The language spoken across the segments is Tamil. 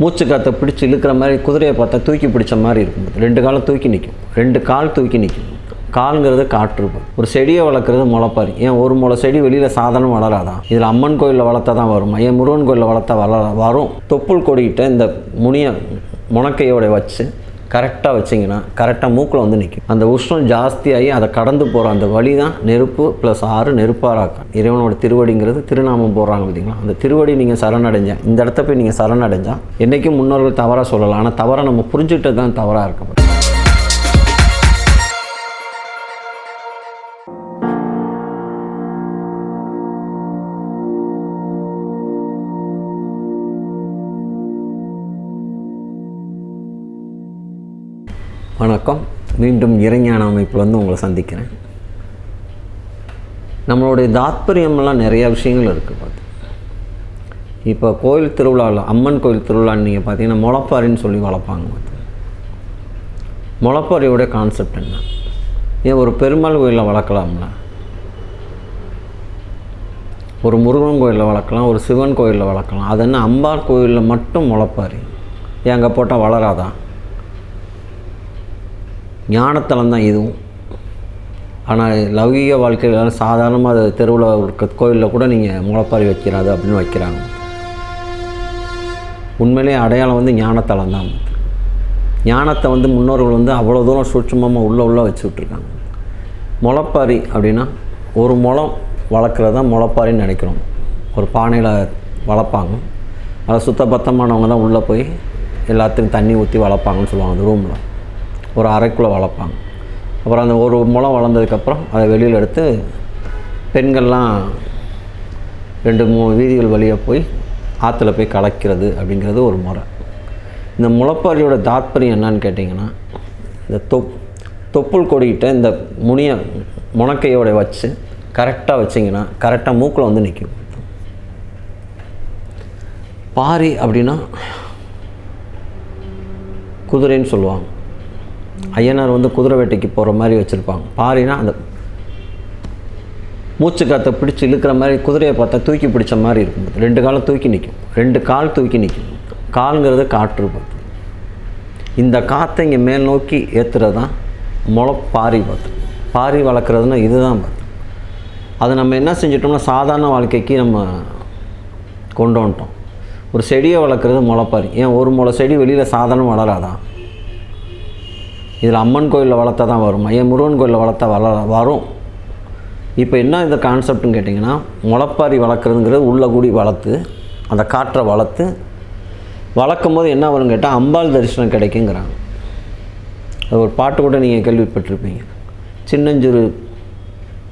மூச்சு காற்றை பிடிச்சி இழுக்கிற மாதிரி குதிரையை பார்த்தா தூக்கி பிடிச்ச மாதிரி இருக்கும். ரெண்டு காலம் தூக்கி நிற்கும். ரெண்டு கால் தூக்கி நிற்கும். கால்ங்கிறது காற்று ஒரு செடியை வளர்க்குறது முளைப்பாரி. ஏன் ஒரு முளை செடி வெளியில் சாதனம் வளராதான் இதில் அம்மன் கோயிலில் வளர்த்தா தான் வரும். ஏன் முருகன் கோயிலில் வளர்த்தா வளர வரும். தொப்புள் கொடிக்கிட்ட இந்த முனிய முனக்கையோட வச்சு கரெக்டாக வச்சிங்கன்னா கரெக்டாக மூக்கில் வந்து நிற்கும் அந்த உஷ்ணம் ஜாஸ்தியாகி அதை கடந்து போகிற அந்த வழி தான் நெருப்பு ப்ளஸ் ஆறு நெருப்பாராக்கம் இறைவனோட திருவடிங்கிறது திருநாமம் போடுறாங்க பார்த்தீங்களா? அந்த திருவடி நீங்கள் சரணடைஞ்சா இந்த இடத்த போய் நீங்கள் சரணடைஞ்சால் என்றைக்கும் முன்னோர்கள் தவறாக சொல்லலாம். ஆனால் தவறை நம்ம புரிஞ்சுக்கிட்டது தான் தவறாக இருக்க வணக்கம். மீண்டும் இறைஞான அமைப்பில் வந்து உங்களை சந்திக்கிறேன். நம்மளுடைய தாத்பரியம்லாம் நிறைய விஷயங்கள் இருக்குது பார்த்து. இப்போ கோயில் திருவிழாவில் அம்மன் கோயில் திருவிழான்னு நீங்கள் பார்த்தீங்கன்னா முளப்பாரின்னு சொல்லி வளர்ப்பாங்க பார்த்து. முளப்பாரியோடைய கான்செப்ட் என்ன? ஏன் ஒரு பெருமாள் கோயிலில் வளர்க்கலாம்ல? ஒரு முருகன் கோயிலில் வளர்க்கலாம் ஒரு சிவன் கோயிலில் வளர்க்கலாம். அது என்ன அம்பாள் கோயிலில் மட்டும் முளப்பாரி? ஏன் அங்கே போட்டால் வளராதா? ஞானத்தலம் தான் இதுவும். ஆனால் லௌகீக வாழ்க்கையில் சாதாரணமாக அது தெருவில் இருக்க கோயிலில் கூட நீங்கள் முளைப்பாரி வைக்கிறாது அப்படின்னு வைக்கிறாங்க. உண்மையிலேயே அடையாளம் வந்து ஞானத்தலம் தான். ஞானத்தை வந்து முன்னோர்கள் வந்து அவ்வளோ தூரம் சூட்சமாக உள்ளே உள்ளே வச்சு விட்ருக்காங்க முளைப்பாரி அப்படின்னா ஒரு முளம் வளர்க்குறது தான் முளைப்பாரின்னு நினைக்கிறோம். ஒரு பானையில் வளர்ப்பாங்க. அதை சுத்தபத்தமானவங்க தான் உள்ளே போய் எல்லாத்துக்கும் தண்ணி ஊற்றி வளர்ப்பாங்கன்னு சொல்லுவாங்க அந்த ரூமில். ஒரு அறைக்குள்ளே வளர்ப்பாங்க. அப்புறம் அந்த ஒரு முளம் வளர்ந்ததுக்கப்புறம் அதை வெளியில் எடுத்து பெண்கள்லாம் ரெண்டு மூணு வீதிகள் வழியாக போய் ஆற்றுல போய் கலக்கிறது அப்படிங்கிறது ஒரு முறை. இந்த முளைப்பாரியோட தாத்பரியம் என்னன்னு கேட்டிங்கன்னா இந்த தொப் தொப்புள் கொடிக்கிட்ட இந்த முனிய முனக்கையோட வச்சு கரெக்டாக வச்சிங்கன்னா கரெக்டாக மூக்கில் வந்து நிற்கும். பாரி அப்படின்னா குதிரைன்னு சொல்லுவாங்க. ஐயனார் வந்து குதிரை வேட்டைக்கு போகிற மாதிரி வச்சுருப்பாங்க. பாரினா அந்த மூச்சு காற்றை பிடிச்சி இழுக்கிற மாதிரி குதிரையை பார்த்தா தூக்கி பிடிச்ச மாதிரி இருக்கும். ரெண்டு காலம் தூக்கி நிற்கும். ரெண்டு கால் தூக்கி நிற்கும். கால்ங்கிறது காற்று பார்த்து. இந்த காற்றை இங்கே மேல் நோக்கி ஏற்றுறது தான் முளை பாரி பார்த்து. பாரி வளர்க்குறதுனா இதுதான் பார்த்து. அதை நம்ம என்ன செஞ்சிட்டோம்னா சாதாரண வாழ்க்கைக்கு நம்ம கொண்டு வந்துட்டோம். ஒரு செடியை வளர்க்குறது முளைப்பாரி ஏன் ஒரு முளை செடி வெளியில் சாதாரணம் வளராதான் இதில் அம்மன் கோயிலில் வளர்த்தா தான் வரும் ஏன் முருகன் கோயிலில் வளர்த்தா வள வரும். இப்போ என்ன இந்த கான்செப்ட்னு கேட்டிங்கன்னா முளைப்பாரி வளர்க்குறதுங்கிறது உள்ள கூடி வளர்த்து அந்த காற்றை வளர்த்து வளர்க்கும் போது என்ன வரும்னு கேட்டால் அம்பாள் தரிசனம் கிடைக்குங்கிறாங்க. அது ஒரு பாட்டு கூட நீங்கள் கேள்விப்பட்டிருப்பீங்க. சின்னஞ்சிறு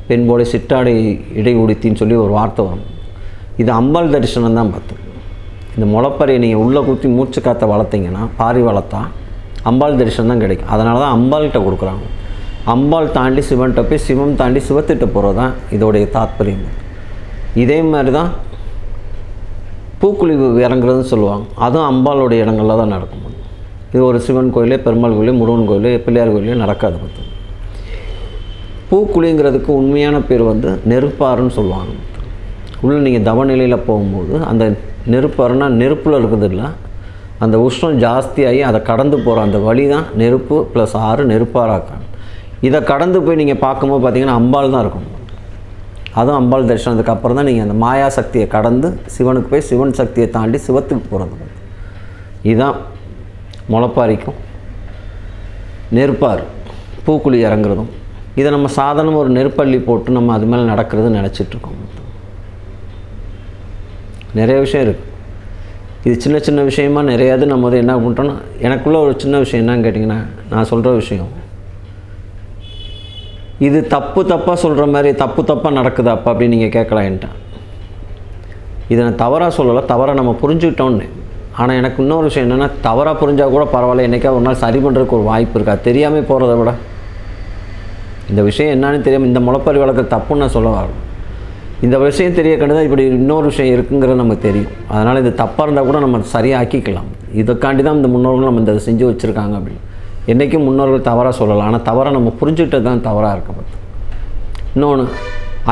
பெண் போல சிட்டாடை இடை உடுத்தின்னு சொல்லி ஒரு வார்த்தை வரும். இது அம்பாள் தரிசனம் தான் பார்த்து. இந்த முளைப்பாரியை நீங்கள் உள்ளே குத்தி மூச்சு காற்றை வளர்த்தீங்கன்னா பாரி வளர்த்தா அம்பாள் தரிசனம் தான் கிடைக்கும். அதனால தான் அம்பாள்கிட்ட கொடுக்குறாங்க. அம்பாள் தாண்டி சிவன்கிட்ட போய் சிவம் தாண்டி சிவத்திட்ட போகிறது தான் இதோடைய தாத்பரியம். இதே மாதிரி தான் பூக்குழி இறங்குறதுன்னு சொல்லுவாங்க. அதுவும் அம்பாளுடைய இடங்களில் தான் நடக்கும். இது ஒரு சிவன் கோயிலே பெருமாள் கோயிலே முருகன் கோயிலே பிள்ளையார் கோயிலே நடக்காது பார்த்து. பூக்குழிங்கிறதுக்கு உண்மையான பேர் வந்து நெருப்பாருன்னு சொல்லுவாங்க. உள்ளே நீங்கள் தவநிலையில் போகும்போது அந்த நெருப்பாருன்னா நெருப்பில் இருக்கிறது இல்லை அந்த உஷ்ணம் ஜாஸ்தியாகி அதை கடந்து போகிற அந்த வழி தான் நெருப்பு ப்ளஸ் ஆறு நெருப்பாராக்கான் இதை கடந்து போய் நீங்கள் பார்க்கும்போது பார்த்தீங்கன்னா அம்பாள் தான் இருக்கும். அதுவும் அம்பாள் தரிசனத்துக்கு அப்புறம் தான் நீங்கள் அந்த மாயா சக்தியை கடந்து சிவனுக்கு போய் சிவன் சக்தியை தாண்டி சிவத்துக்கு போகிறது. இதுதான் முளப்பாரிக்கும். நெருப்பார் பூக்குழி இறங்குறதும். இதை நம்ம சாதாரண ஒரு நெருப்பள்ளி போட்டு நம்ம அது மேலே நடக்கிறது நினச்சிட்ருக்கோம் நிறைய விஷயம் இருக்குது இது சின்ன சின்ன விஷயமா நிறையாது. நம்ம வந்து என்ன பண்ணுறோன்னா எனக்குள்ளே ஒரு சின்ன விஷயம் என்னன்னு கேட்டிங்கன்னா நான் சொல்கிற விஷயம். இது தப்பு தப்பாக சொல்கிற மாதிரி தப்பு தப்பாக நடக்குது அப்போ அப்படின்னு நீங்கள் கேட்கலாம் என்கிட்ட. இதை நான் தவறாக சொல்லலை தவறாக நம்ம புரிஞ்சுக்கிட்டோன்னு ஆனால் எனக்கு இன்னொரு விஷயம் என்னென்னா தவறாக புரிஞ்சால் கூட பரவாயில்ல. என்றைக்கா ஒரு நாள் சரி பண்ணுறதுக்கு ஒரு வாய்ப்பு இருக்கா? தெரியாமல் போகிறத விட. இந்த விஷயம் என்னன்னு தெரியாமல் இந்த முளைப்பறி வழக்கு தப்புன்னு நான் சொல்ல வரணும் இந்த விஷயம் தெரிய கண்டுதான் இப்படி இன்னொரு விஷயம் இருக்குங்கிறது நமக்கு தெரியும். அதனால் இது தப்பாக இருந்தால் கூட நம்ம சரியாக்கிக்கலாம் இதுக்காண்டி தான் இந்த முன்னோர்கள் நம்ம இந்த செஞ்சு வச்சுருக்காங்க அப்படின்னு. என்றைக்கும் முன்னோர்கள் தவறாக சொல்லலாம். ஆனால் தவறாக நம்ம புரிஞ்சுக்கிட்டது தான் தவறாக இருக்க பார்த்து இன்னொன்று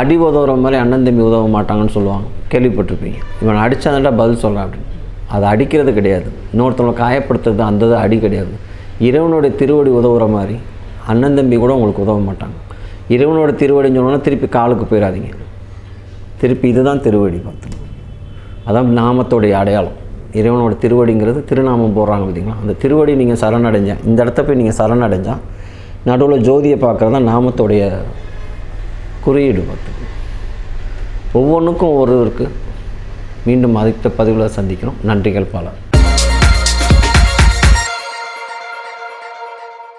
அடி உதவுற மாதிரி அண்ணன் தம்பி உதவ மாட்டாங்கன்னு சொல்லுவாங்க. கேள்விப்பட்டிருப்பீங்க. இவன் அடித்தாதான்டா பதில் சொல்கிறான் அப்படின்னு. அதை அடிக்கிறது கிடையாது. இன்னொருத்தவங்களை காயப்படுத்துறது அந்த இது அடி கிடையாது. இறைவனுடைய திருவடி உதவுற மாதிரி அண்ணன் தம்பி கூட உங்களுக்கு உதவ மாட்டாங்க. இறைவனோட திருவடின்னு சொன்னோன்னா திருப்பி காலுக்கு போயிடாதீங்க திருப்பி இதுதான் திருவடி பார்த்தோம் அதான் நாமத்தோடைய அடையாளம். இறைவனோட திருவடிங்கிறது திருநாமம் போடுறாங்க பார்த்தீங்களா? அந்த திருவடி நீங்கள் சரணடைஞ்சா இந்த இடத்த போய் நீங்கள் சரணடைஞ்சால் நடுவில் ஜோதியை பார்க்குறது தான் நாமத்தோடைய குறியீடு பார்த்து ஒவ்வொன்றுக்கும் ஒரு இருக்குது மீண்டும் அடுத்த பதிவில் சந்திக்கிறோம். நன்றிகள் பல.